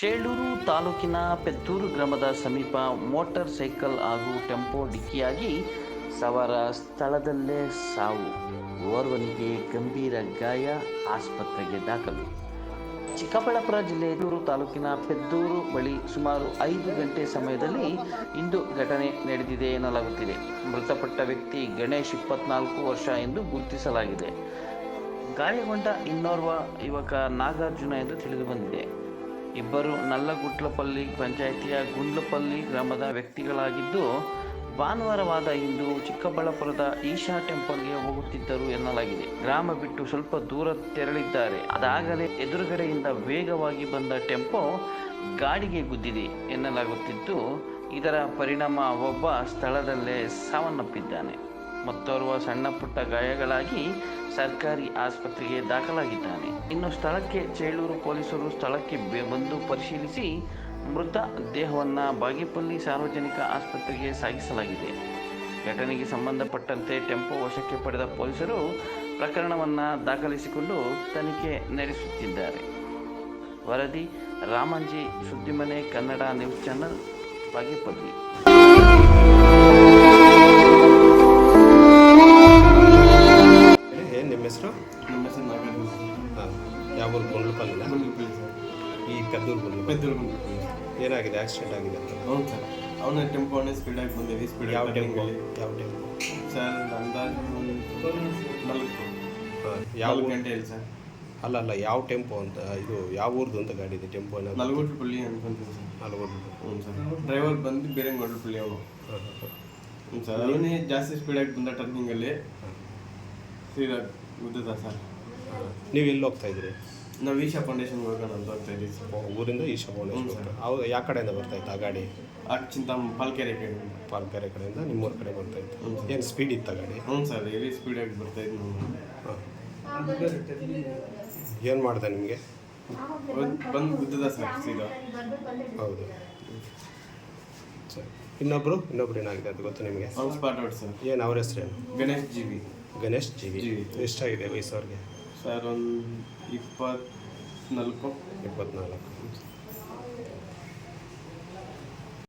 ಚೇಳೂರು ತಾಲೂಕಿನ ಪೆದ್ದೂರು ಗ್ರಾಮದ ಸಮೀಪ ಮೋಟಾರ್ ಸೈಕಲ್ ಹಾಗೂ ಟೆಂಪೋ ಡಿಕ್ಕಿಯಾಗಿ ಸವಾರ ಸ್ಥಳದಲ್ಲೇ ಸಾವು. ಓರ್ವನಿಗೆ ಗಂಭೀರ ಗಾಯ, ಆಸ್ಪತ್ರೆಗೆ ದಾಖಲು. ಚಿಕ್ಕಬಳ್ಳಾಪುರ ಜಿಲ್ಲೆ ಚೂರು ತಾಲೂಕಿನ ಪೆದ್ದೂರು ಬಳಿ ಸುಮಾರು ಐದು ಗಂಟೆ ಸಮಯದಲ್ಲಿ ಇಂದು ಘಟನೆ ನಡೆದಿದೆ ಎನ್ನಲಾಗುತ್ತಿದೆ. ಮೃತಪಟ್ಟ ವ್ಯಕ್ತಿ ಗಣೇಶ್ ಇಪ್ಪತ್ನಾಲ್ಕು ವರ್ಷ ಎಂದು ಗುರುತಿಸಲಾಗಿದೆ. ಗಾಯಗೊಂಡ ಇನ್ನೋರ್ವ ಯುವಕ ನಾಗಾರ್ಜುನ ಎಂದು ತಿಳಿದು ಬಂದಿದೆ. ಇಬ್ಬರು ನಲ್ಲಗುಟ್ಲಪಲ್ಲಿ ಪಂಚಾಯಿತಿಯ ಗುಂಡ್ಲಪಲ್ಲಿ ಗ್ರಾಮದ ವ್ಯಕ್ತಿಗಳಾಗಿದ್ದು, ಭಾನುವಾರವಾದ ಇಂದು ಚಿಕ್ಕಬಳ್ಳಾಪುರದ ಈಶಾ ಟೆಂಪಲ್ಗೆ ಹೋಗುತ್ತಿದ್ದರು ಎನ್ನಲಾಗಿದೆ. ಗ್ರಾಮ ಬಿಟ್ಟು ಸ್ವಲ್ಪ ದೂರ ತೆರಳಿದ್ದಾರೆ. ಅದಾಗಲೇ ಎದುರುಗಡೆಯಿಂದ ವೇಗವಾಗಿ ಬಂದ ಟೆಂಪೋ ಗಾಡಿಗೆ ಗುದ್ದಿದೆ ಎನ್ನಲಾಗುತ್ತಿದ್ದು, ಇದರ ಪರಿಣಾಮ ಒಬ್ಬ ಸ್ಥಳದಲ್ಲೇ ಸಾವನ್ನಪ್ಪಿದ್ದಾನೆ. ಮತ್ತೋರ್ವ ಸಣ್ಣ ಪುಟ್ಟ ಗಾಯಗಳಾಗಿ ಸರ್ಕಾರಿ ಆಸ್ಪತ್ರೆಗೆ ದಾಖಲಾಗಿದ್ದಾನೆ. ಇನ್ನು ಸ್ಥಳಕ್ಕೆ ಚೇಳೂರು ಪೊಲೀಸರು ಸ್ಥಳಕ್ಕೆ ಬಂದು ಪರಿಶೀಲಿಸಿ ಮೃತ ದೇಹವನ್ನು ಬಾಗೇಪಲ್ಲಿ ಸಾರ್ವಜನಿಕ ಆಸ್ಪತ್ರೆಗೆ ಸಾಗಿಸಲಾಗಿದೆ. ಘಟನೆಗೆ ಸಂಬಂಧಪಟ್ಟಂತೆ ಟೆಂಪೋ ವಶಕ್ಕೆ ಪಡೆದ ಪೊಲೀಸರು ಪ್ರಕರಣವನ್ನು ದಾಖಲಿಸಿಕೊಂಡು ತನಿಖೆ ನಡೆಸುತ್ತಿದ್ದಾರೆ. ವರದಿ, ರಾಮಂಜಿ ಸುದ್ದಿಮನೆ ಕನ್ನಡ ನ್ಯೂಸ್ ಚಾನಲ್, ಬಾಗೇಪಲ್ಲಿ. ಹಾಂ ಯಾವ ಊರು ಗುಂಡ್ಲಪಲ್ಲಿನ? ಈ ಕದ್ದೂರು ಗುಂಡ್ಲು. ಪೆದ್ದೂರು ಏನಾಗಿದೆ? ಆಕ್ಸಿಡೆಂಟ್ ಆಗಿದೆ ಅಂತ. ಹೌದು ಸರ್. ಅವನ ಟೆಂಪೋನೇ ಸ್ಪೀಡಾಗಿ ಬಂದೇವಿ ಸ್ಪೀಡ್ ಯಾವ ಟೆಂಪೋ? ಯಾವ ಟೆಂಪೋ? ಸರ್ ಅಂದಾಜು ನಾಲ್ಕು. ಹಾಂ ಯಾವ ಗಂಟೆ ಇಲ್ಲ ಸರ್. ಅಲ್ಲ ಅಲ್ಲ ಯಾವ ಟೆಂಪೋ ಅಂತ ಇದು ಯಾವ ಊರ್ದು ಅಂತ ಗಾಡಿ ಇದೆ? ಟೆಂಪೋ ಏನಾದ್ರು? ನಲ್ಗುಟ್ಲಪಲ್ಲಿ ಅನ್ಕೊಂತೀನಿ ಸರ್. ಹ್ಞೂ ಸರ್. ಡ್ರೈವರ್ ಬಂದು ಬೇರೆ ಗೊಡ್ಲಪಲ್ಲಿ ಅವನು. ಹಾಂ ಹಾಂ ಹ್ಞೂ ಸರ್. ಅವನೇ ಜಾಸ್ತಿ ಸ್ಪೀಡಾಗಿ ಬಂದ ಟರ್ನಿಂಗಲ್ಲಿ ಸೀದಾ ಗುದ್ದದ ಸರ್. ನೀವು ಎಲ್ಲಿ ಹೋಗ್ತಾ ಇದ್ರಿ ನಾವು ಈಶಾ ಫೌಂಡೇಶನ್ ಹೋಗೋಣ ಅಂತ ಹೋಗ್ತಾ ಇದ್ದೀವಿ ಸರ್ ಊರಿಂದ ಈಶಾ ಫೌಂಡೇಶನ್ ಸರ್. ಅವ್ರು ಯಾವ ಕಡೆಯಿಂದ ಬರ್ತಾ ಇತ್ತು ಆ ಗಾಡಿ? ಆ ಚಿಂತ ಪಾಲ್ಕೆರೆ ಕಡೆ. ಪಾಲ್ಕೆರೆ ಕಡೆಯಿಂದ ನಿಮ್ಮೂರ ಕಡೆ ಬರ್ತಾ ಇತ್ತು. ಸರ್. ಏನು ಸ್ಪೀಡ್ ಇತ್ತ ಗಾಡಿ? ಹ್ಞೂ ಸರ್ ಹೆವಿ ಸ್ಪೀಡಾಗಿ ಬರ್ತಾ ಇದ್ದು ಹಾಂ. ಏನು ಮಾಡಿದೆ ನಿಮಗೆ? ಬಂದು ಗುದ್ದದ ಸರ್ ಸೀದಾ. ಹೌದು. ಸರಿ. ಇನ್ನೊಬ್ಬರು ಇನ್ನೊಬ್ರು ಏನಾಗಿದೆ ಅದು ಗೊತ್ತು ನಿಮಗೆ? Spot out sir. ಏನು ಅವ್ರ ಹೆಸರೇನು? Ganesh G V. Ganesh G. ಎಷ್ಟಾಗಿದೆ ವಯಸ್ಸು ಅವ್ರಿಗೆ ಸರ್ ಒಂದು ಇಪ್ಪತ್ನಾಲ್ಕು ಇಪ್ಪತ್ನಾಲ್ಕು